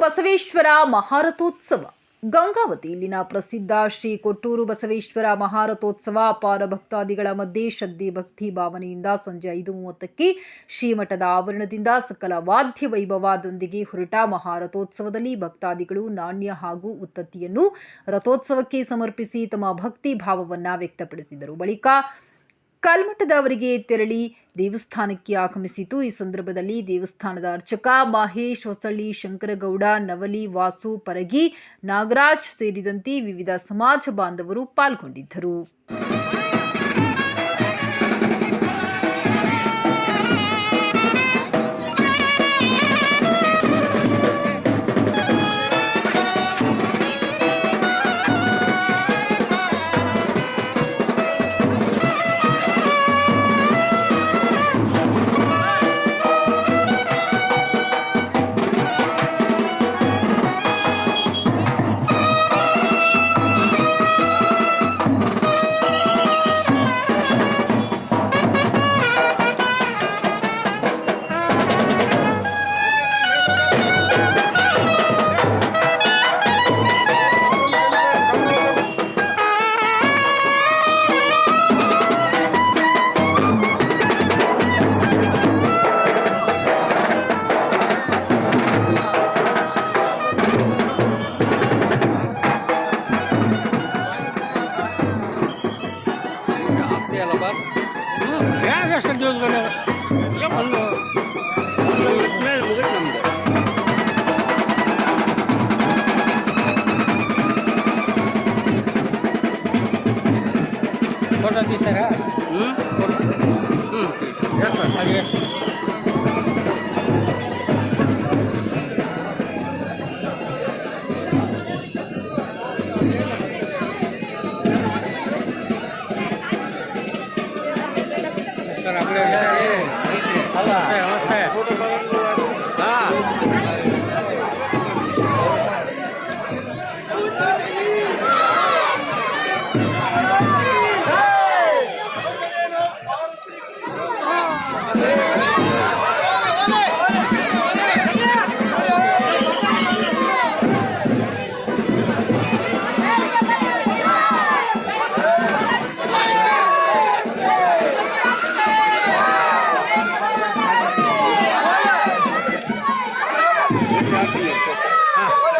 ಬಸವೇಶ್ವರ ಮಹಾರಥೋತ್ಸವ. ಗಂಗಾವತಿಯಲ್ಲಿನ ಪ್ರಸಿದ್ಧ ಶ್ರೀ ಕೊಟ್ಟೂರು ಬಸವೇಶ್ವರ ಮಹಾರಥೋತ್ಸವ ಅಪಾರ ಭಕ್ತಾದಿಗಳ ಮಧ್ಯೆ ಶ್ರದ್ಧೆ, ಭಕ್ತಿ ಭಾವನೆಯಿಂದ ಸಂಜೆ ಐದು ಮೂವತ್ತಕ್ಕೆ ಶ್ರೀಮಠದ ಆವರಣದಿಂದ ಸಕಲ ವಾದ್ಯ ವೈಭವದೊಂದಿಗೆ ಹೊರಟ ಮಹಾರಥೋತ್ಸವದಲ್ಲಿ ಭಕ್ತಾದಿಗಳು ನಾಣ್ಯ ಹಾಗೂ ಉತ್ತತ್ತಿಯನ್ನು ರಥೋತ್ಸವಕ್ಕೆ ಸಮರ್ಪಿಸಿ ತಮ್ಮ ಭಕ್ತಿ ಭಾವವನ್ನು ವ್ಯಕ್ತಪಡಿಸಿದರು. ಬಳಿಕ ಕಲ್ಮಠದವರಿಗೆ ತೆರಳಿ ದೇವಸ್ಥಾನಕ್ಕೆ ಆಗಮಿಸಿತು. ಈ ಸಂದರ್ಭದಲ್ಲಿ ದೇವಸ್ಥಾನದ ಅರ್ಚಕ ಮಹೇಶ್ ಹೊಸಳ್ಳಿ, ಶಂಕರಗೌಡ, ನವಲಿ, ವಾಸು, ಪರಗಿ, ನಾಗರಾಜ್ ಸೇರಿದಂತೆ ವಿವಿಧ ಸಮಾಜ ಬಾಂಧವರು ಪಾಲ್ಗೊಂಡಿದ್ದರು. থেকে এলাকার হ্যাঁ দশটা জোস করে মুখের নাম দেয় কটা দিছে হ্যাঁ? হুম? হুম। আচ্ছা ಸರ್. ಅಂಗಡಿ ನಮಸ್ತೆ. ನಮಸ್ತೆ Ah.